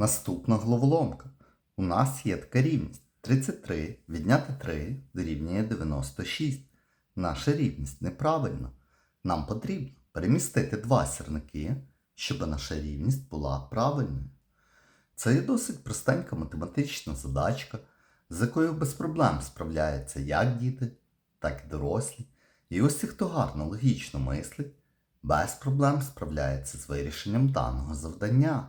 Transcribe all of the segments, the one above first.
Наступна головоломка. У нас є така рівність. 33 відняти 3 дорівнює 96. Наша рівність неправильна. Нам потрібно перемістити два сірники, щоб наша рівність була правильною. Це є досить простенька математична задачка, з якою без проблем справляються як діти, так і дорослі. І ось ті, хто гарно логічно мислить, без проблем справляється з вирішенням даного завдання.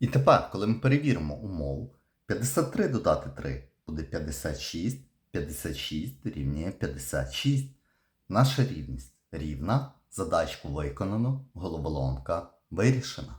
І тепер, коли ми перевіримо умову, 53 додати 3 буде 56, 56 дорівнює 56. Наша рівність рівна, задачку виконано, головоломка вирішена.